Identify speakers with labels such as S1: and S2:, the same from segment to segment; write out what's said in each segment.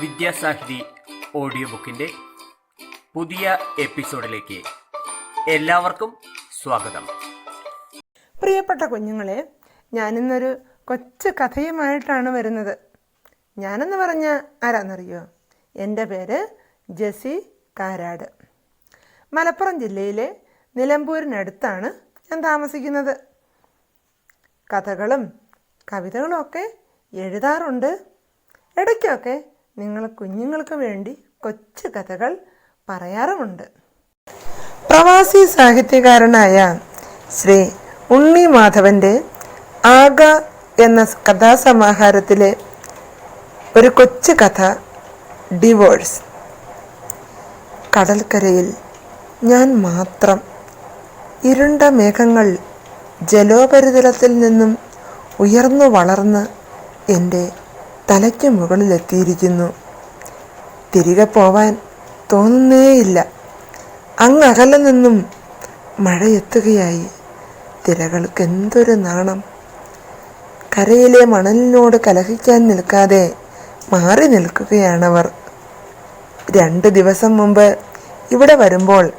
S1: Vidyasahithi audio ബുക്കിന്റെ പുതിയ എപ്പിസോഡിലേക്ക് എല്ലാവർക്കും സ്വാഗതം.
S2: പ്രിയപ്പെട്ട കുഞ്ഞുങ്ങളെ ഞാനിന്നൊരു കൊച്ചു കഥയുമായിട്ടാണ് വരുന്നത്. ഞാനെന്ന് പറഞ്ഞ ആരാന്നറിയോ? എന്റെ പേര് ജെസി കാരാട്. മലപ്പുറം ജില്ലയിലെ നിലമ്പൂരിനടുത്താണ് ഞാൻ താമസിക്കുന്നത്. കഥകളും കവിതകളും ഒക്കെ എഴുതാറുണ്ട്. ഇടയ്ക്കൊക്കെ നിങ്ങൾ കുഞ്ഞുങ്ങൾക്ക് വേണ്ടി കൊച്ചു കഥകൾ പറയാറുമുണ്ട്. പ്രവാസി സാഹിത്യകാരനായ ശ്രീ ഉണ്ണി മാധവന്റെ ആഗ എന്ന കഥാസമാഹാരത്തിലെ ഒരു കൊച്ചു കഥ ഡിവോഴ്സ്. കടൽക്കരയിൽ ഞാൻ മാത്രം ഇരുണ്ട മേഘങ്ങൾ ജലോപരിതലത്തിൽ നിന്നും ഉയർന്നു വളർന്ന് എന്റെ തലയ്ക്ക് മുകളിലെത്തിയിരിക്കുന്നു. തിരികെ പോവാൻ തോന്നുന്നേയില്ല. അങ്ങകലെ നിന്നും മഴയെത്തുകയായി. തിരകൾക്ക് എന്തൊരു നാണം. കരയിലെ മണലിനോട് കലഹിക്കാൻ നിൽക്കാതെ മാറി നിൽക്കുകയാണവർ. രണ്ട് ദിവസം മുമ്പ് ഇവിടെ വരുമ്പോൾ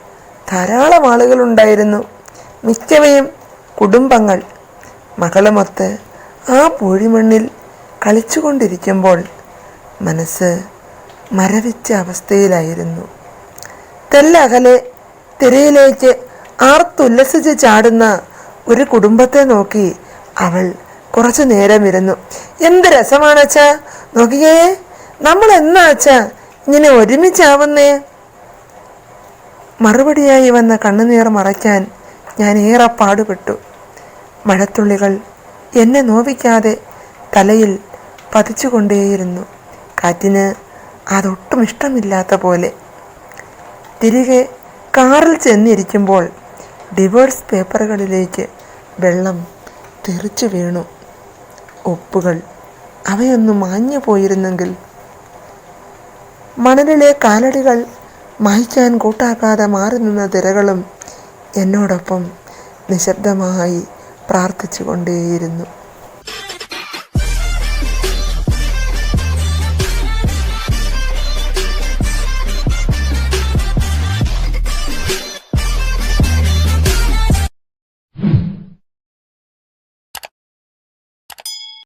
S2: ധാരാളം ആളുകളുണ്ടായിരുന്നു. മിക്കവയും കുടുംബങ്ങൾ. മകളുമൊത്ത് ആ പൂഴിമണ്ണിൽ കളിച്ചുകൊണ്ടിരിക്കുമ്പോൾ മനസ്സ് മരവിച്ച അവസ്ഥയിലായിരുന്നു. തെല്ലകലെ തിരയിലേക്ക് ആർത്തുല്ലസിച്ച് ചാടുന്ന ഒരു കുടുംബത്തെ നോക്കി അവൾ കുറച്ചു നേരം ഇരുന്നു. എന്ത് രസമാണച്ച? നോക്കിയേ നമ്മൾ എന്നാച്ച ഇങ്ങനെ ഒരുമിച്ചാവുന്നേ? മറുപടിയായി വന്ന കണ്ണുനീർ മറയ്ക്കാൻ ഞാൻ ഏറെ പാടുപെട്ടു മഴത്തുള്ളികൾ എന്നെ നോവിക്കാതെ തലയിൽ പതിച്ചുകൊണ്ടേയിരുന്നു. കാറ്റിന് അതൊട്ടും ഇഷ്ടമില്ലാത്ത പോലെ. തിരികെ കാറിൽ ചെന്നിരിക്കുമ്പോൾ ഡിവോഴ്സ് പേപ്പറുകളിലേക്ക് വെള്ളം തെറിച്ചു വീണു. ഒപ്പുകൾ അവയൊന്ന് മാഞ്ഞു പോയിരുന്നെങ്കിൽ മണലിലെ കാലടികൾ മായ്ക്കാൻ കൂട്ടാക്കാതെ മാറി നിന്ന തിരകളും എന്നോടൊപ്പം നിശബ്ദമായി പ്രാർത്ഥിച്ചു കൊണ്ടേയിരുന്നു